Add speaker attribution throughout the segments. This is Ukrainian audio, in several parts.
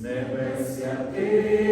Speaker 1: небес святий.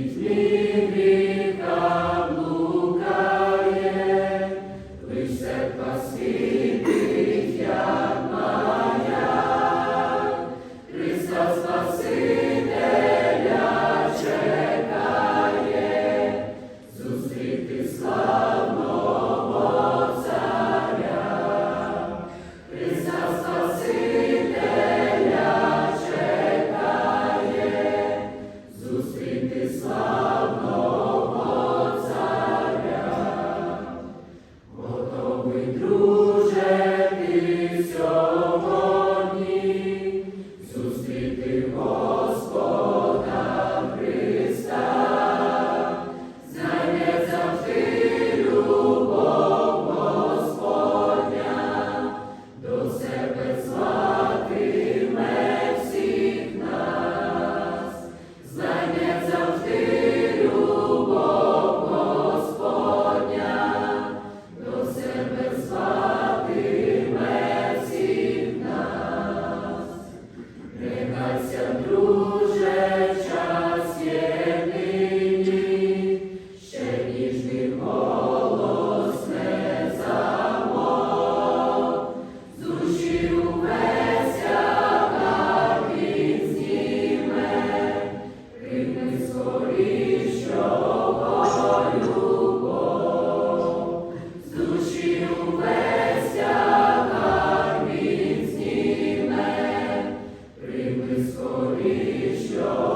Speaker 1: Спаси. 주시옵